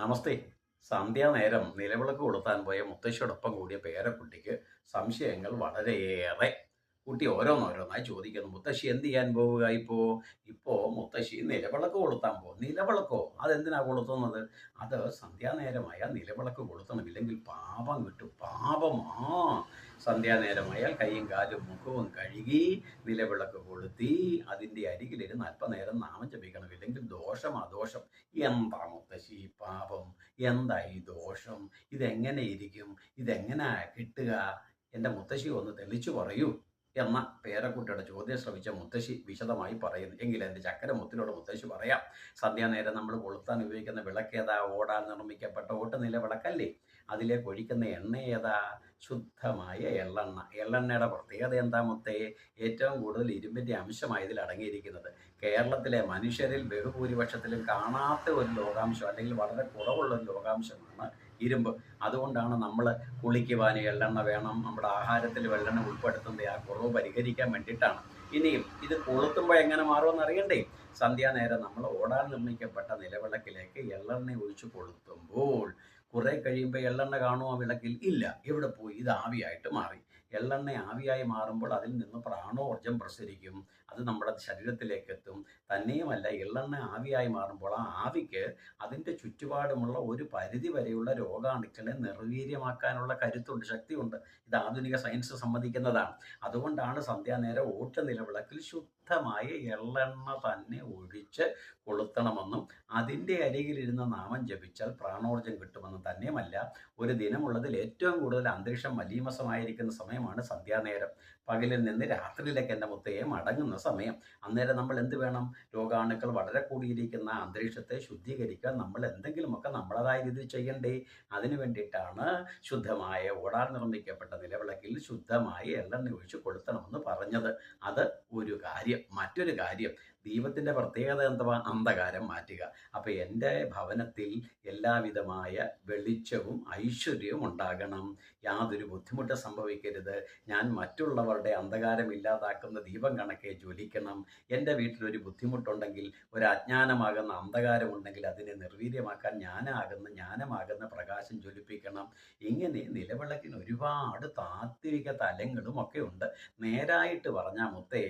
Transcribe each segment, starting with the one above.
നമസ്തേ. സന്ധ്യാനേരം നിലവിളക്ക് കൊളുത്താൻ പോയ മുത്തശ്ശിയോടൊപ്പം കൂടിയ പേരക്കുട്ടിക്ക് സംശയങ്ങൾ വളരെയേറെ. കുട്ടി ഓരോന്നോരോന്നായി ചോദിക്കുന്നു. മുത്തശ്ശി എന്ത് ചെയ്യാൻ പോവുക ഇപ്പോ? ഇപ്പോ മുത്തശ്ശി നിലവിളക്ക് കൊളുത്താൻ പോകും നിലവിളക്കോ? അതെന്തിനാ കൊളുത്തുന്നത്? അത് സന്ധ്യാനേരമായ നിലവിളക്ക് കൊളുത്തണം. ഇല്ലെങ്കിൽ പാപം കിട്ടും. പാപമാ. സന്ധ്യാനേരമായാൽ കൈയും കാലും മുഖവും കഴുകി നിലവിളക്ക് കൊളുത്തി അതിന്റെ അരികിലിരുന്ന് അല്പനേരം നാമം ജപിക്കണം. ഇല്ലെങ്കിൽ ദോഷമാ ദോഷം. എന്താ പാപം എന്താ ഈ ദോഷം? ഇതെങ്ങനെ ഇരിക്കും? ഇതെങ്ങനെ കിട്ടുക? എന്റെ മുത്തശ്ശി ഒന്ന് തെളിച്ചു പറയൂ എന്ന പേരക്കുട്ടിയുടെ ചോദ്യം ശ്രമിച്ച മുത്തശ്ശി വിശദമായി പറയുന്നു. എങ്കിൽ എന്റെ ചക്കര മുത്തിനോട് മുത്തശ്ശി പറയാം. സന്ധ്യാനേരം നമ്മൾ കൊളുത്താൻ ഉപയോഗിക്കുന്ന വിളക്കേതാ ഓടാൻ നിർമ്മിക്കപ്പെട്ട ഓട്ടുനില വിളക്കല്ലേ? അതിലേക്ക് ഒഴിക്കുന്ന എണ്ണ ഏതാ? ശുദ്ധമായ എള്ളെണ്ണ. എള്ളെണ്ണയുടെ പ്രത്യേകത എന്താ മൊത്തേ? ഏറ്റവും കൂടുതൽ ഇരുമ്പിന്റെ അംശമായി ഇതിൽ അടങ്ങിയിരിക്കുന്നത്. കേരളത്തിലെ മനുഷ്യരിൽ ബഹുഭൂരിപക്ഷത്തിലും കാണാത്ത ഒരു ലോകാംശം അല്ലെങ്കിൽ വളരെ കുറവുള്ള ഒരു ലോകാംശമാണ് ഇരുമ്പ്. അതുകൊണ്ടാണ് നമ്മൾ കുളിക്കുവാൻ എള്ളെണ്ണ വേണം നമ്മുടെ ആഹാരത്തിൽ വെള്ളെണ്ണ ഉൾപ്പെടുത്തുന്നത് ആ കുറവ് പരിഹരിക്കാൻ വേണ്ടിയിട്ടാണ്. ഇനിയും ഇത് കൊളുത്തുമ്പോൾ എങ്ങനെ മാറുമെന്ന് അറിയണ്ടേ? സന്ധ്യാനേരം നമ്മൾ ഓടാൻ നിർമ്മിക്കപ്പെട്ട നിലവിളക്കിലേക്ക് എള്ളെണ്ണ ഒഴിച്ച് കൊളുത്തുമ്പോൾ കുറെ കഴിയുമ്പോൾ എള്ളെണ്ണ കാണുമോ വിളക്കിൽ? ഇല്ല. ഇവിടെ പോയി ഇത് ആവിയായിട്ട് മാറി. എള്ളെണ്ണ ആവിയായി മാറുമ്പോൾ അതിൽ നിന്ന് പ്രാണോർജം പ്രസരിക്കും. അത് നമ്മുടെ ശരീരത്തിലേക്ക് എത്തും തന്നെയുമല്ല എള്ളെണ്ണ ആവിയായി മാറുമ്പോൾ ആ ആവിക്ക് അതിന്റെ ചുറ്റുപാടുമുള്ള ഒരു പരിധി വരെയുള്ള രോഗാണുക്കളെ നിർവീര്യമാക്കാനുള്ള കരുത്തുണ്ട് ശക്തിയുണ്ട്. ഇത് ആധുനിക സയൻസ് സംബന്ധിക്കുന്നതാണ് അതുകൊണ്ടാണ് സന്ധ്യാനേരം ഓട്ട് നിലവിളക്കിൽ ശുദ്ധമായ എള്ളെണ്ണ തന്നെ ഒഴിച്ച് കൊളുത്തണമെന്നും അതിന്റെ അരികിലിരുന്ന് നാമം ജപിച്ചാൽ പ്രാണോർജം കിട്ടുമെന്നും തന്നെയുമല്ല ഒരു ദിനമുള്ളതിൽ ഏറ്റവും കൂടുതൽ അന്തരീക്ഷം മലീമസമായിരിക്കുന്ന സമയമാണ് സന്ധ്യാനേരം. പകലിൽ നിന്ന് രാത്രിയിലേക്ക് എന്റെ മുത്തയെ മടങ്ങുന്ന സമയം. അന്നേരം നമ്മൾ എന്ത് വേണം? രോഗാണുക്കൾ വളരെ കൂടിയിരിക്കുന്ന അന്തരീക്ഷത്തെ ശുദ്ധീകരിക്കാൻ നമ്മൾ എന്തെങ്കിലുമൊക്കെ നമ്മളതായ രീതിയിൽ ചെയ്യണ്ടേ? അതിനു വേണ്ടിയിട്ടാണ് ശുദ്ധമായ ഓടാൻ നിർമ്മിക്കപ്പെട്ട നിലവിളക്കിൽ ശുദ്ധമായ എള്ളെണ്ണ ഒഴിച്ച് കൊളുത്തണമെന്ന് പറഞ്ഞത്. അത് ഒരു കാര്യം. മറ്റൊരു കാര്യം ദീപത്തിന്റെ പ്രത്യേകത എന്തുവാ? അന്ധകാരം മാറ്റുക. അപ്പോൾ എന്റെ ഭവനത്തിൽ എല്ലാവിധമായ വെളിച്ചവും ഐശ്വര്യവും ഉണ്ടാകണം. യാതൊരു ബുദ്ധിമുട്ട് സംഭവിക്കരുത്. ഞാൻ മറ്റുള്ളവരുടെ അന്ധകാരം ഇല്ലാതാക്കുന്ന ദീപം കണക്കെ ജ്വലിക്കണം. എന്റെ വീട്ടിലൊരു ബുദ്ധിമുട്ടുണ്ടെങ്കിൽ ഒരു അജ്ഞാനമാകുന്ന അന്ധകാരമുണ്ടെങ്കിൽ അതിനെ നിർവീര്യമാക്കാൻ ജ്ഞാനാകുന്ന ജ്ഞാനമാകുന്ന പ്രകാശം ജ്വലിപ്പിക്കണം. ഇങ്ങനെ നിലവിളക്കിന് ഒരുപാട് താത്വിക തലങ്ങളും ഒക്കെ ഉണ്ട്. നേരായിട്ട് പറഞ്ഞാൽ മുത്തേ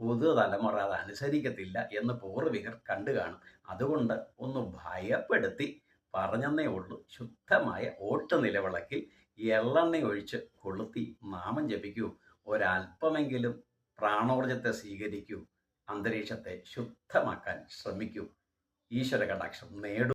പുതുതലമുറ അത് അനുസരിക്കത്തില്ല എന്ന് പൂർവികർ കണ്ടു കാണും. അതുകൊണ്ട് ഒന്ന് ഭയപ്പെടുത്തി പറഞ്ഞെന്നേ ഉള്ളൂ. ശുദ്ധമായ ഓട്ട് നിലവിളക്കിൽ എള്ളെണ്ണ ഒഴിച്ച് കൊളുത്തി നാമം ജപിക്കൂ. ഒരല്പമെങ്കിലും പ്രാണോർജത്തെ സ്വീകരിക്കൂ. അന്തരീക്ഷത്തെ ശുദ്ധമാക്കാൻ ശ്രമിക്കൂ. ഈശ്വര കടാക്ഷം നേടും.